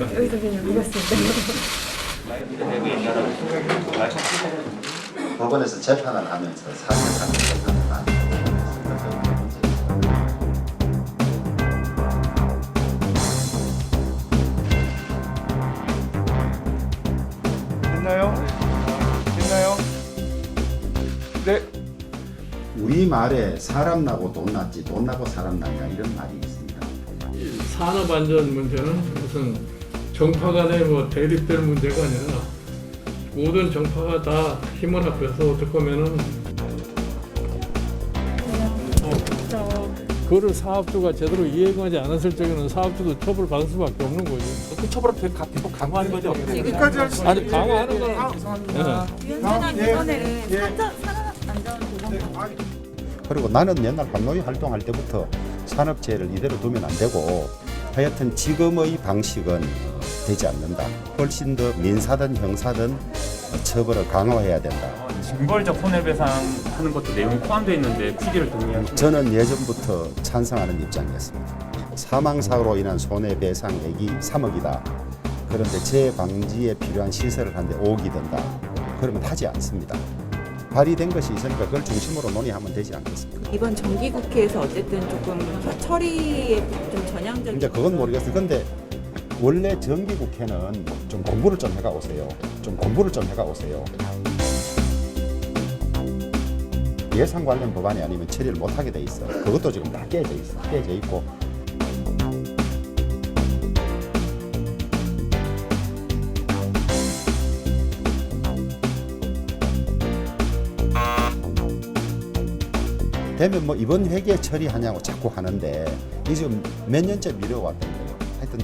여기서 그냥 묵었습니다. 법원에서 재판을 하면서 사실상 재판을 됐나요? 됐나요? 네. 우리 말에 사람 나고 돈 났지 돈 나고 사람 났냐 이런 말이 있습니다. 산업 안전 문제는 무슨 정파 간의 뭐 대립될 문제가 아니라 모든 정파가 다 힘을 합해서 어떻게 보면은 어, 그거를 사업주가 제대로 이행하지 않았을 적에는 사업주도 처벌받을 수밖에 없는 거죠. 그 처벌을 계속 계속 강화하는 거죠. 끝까지 할 수. 아니 강화하는 거는 감사합니다. 위원장님 예, 이번에는 예. 산전 산업 안전 네, 보건 아, 그리고 나는 옛날 반노이 활동할 때부터 산업재해를 이대로 두면 안 되고 하여튼 지금의 방식은 되지 않는다. 훨씬 더 민사든 형사든 처벌을 강화해야 된다. 징벌적 손해배상하는 것도 내용이 포함되어 있는데 취지를 동의하시는 저는 예전부터 찬성하는 입장이었습니다. 사망 사고로 인한 손해배상액이 3억이다. 그런데 재방지에 필요한 시설을 하는데 5억이 든다. 그러면 하지 않습니다. 발의된 것이 있으니까 그걸 중심으로 논의하면 되지 않겠습니까? 이번 정기국회에서 어쨌든 조금 처리에 좀 전향적인 이제 그건 모르겠어요. 근데 원래 정기국회는 좀 공부를 좀 해가 오세요. 좀 공부를 좀 해가 오세요. 예산 관련 법안이 아니면 처리를 못 하게 돼 있어. 그것도 지금 다 깨져 있어. 깨져 있고. 되면 뭐 이번 회기에 처리하냐고 자꾸 하는데 이게 지금 몇 년째 미뤄왔던 거예요. 하여튼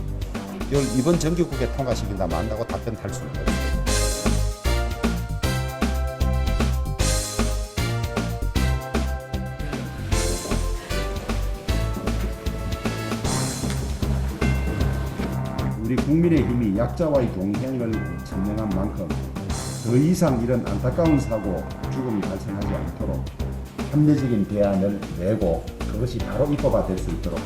이걸 이번 정기국회 통과시킨다면 안다고 답변 할 수는 없어요. 우리 국민의 힘이 약자와의 동행을 증명한 만큼 더 이상 이런 안타까운 사고, 죽음이 발생하지 않도록 합리적인 대안을 내고 그것이 바로 입법화 될 수 있도록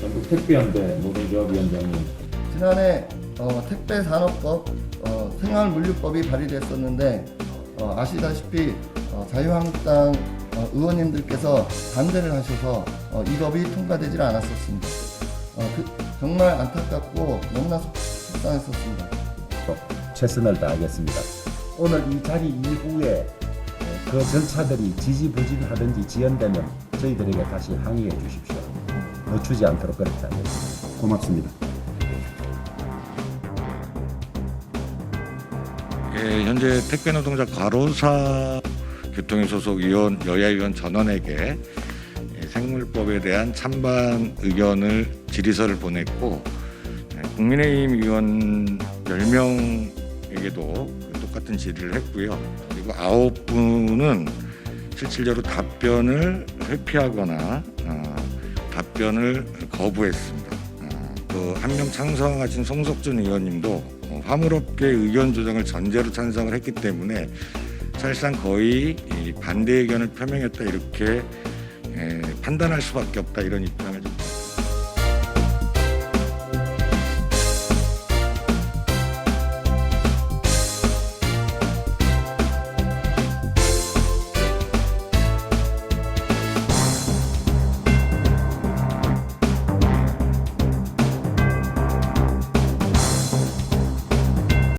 전국 택배연대 노동조합위원장님 지난해 어, 택배산업법, 어, 생활물류법이 발의됐었는데 어, 아시다시피 어, 자유한국당 어, 의원님들께서 반대를 하셔서 어, 이 법이 통과되질 않았었습니다. 어, 그, 정말 안타깝고 너무나 속- 속상했었습니다. 또 최선을 다하겠습니다. 오늘 이 자리 이후에 그 절차들이 지지부진하든지 지연되면 저희들에게 다시 항의해 주십시오. 늦추지 않도록 그렇게 하겠습니다. 고맙습니다. 예, 현재 택배노동자 과로사 교통위 소속 위원 여야 위원 전원에게 예, 생물법에 대한 찬반 의견을 질의서를 보냈고 예, 국민의힘 의원 10명에게도 똑같은 질의를 했고요. 그리고 아홉 분은 실질적으로 답변을 회피하거나 어, 답변을 거부했습니다. 그한명 찬성하신 송석준 의원님도 어, 화물업계 의견 조정을 전제로 찬성을 했기 때문에 사실상 거의 이 반대 의견을 표명했다 이렇게 에, 판단할 수밖에 없다 이런 입장을 좀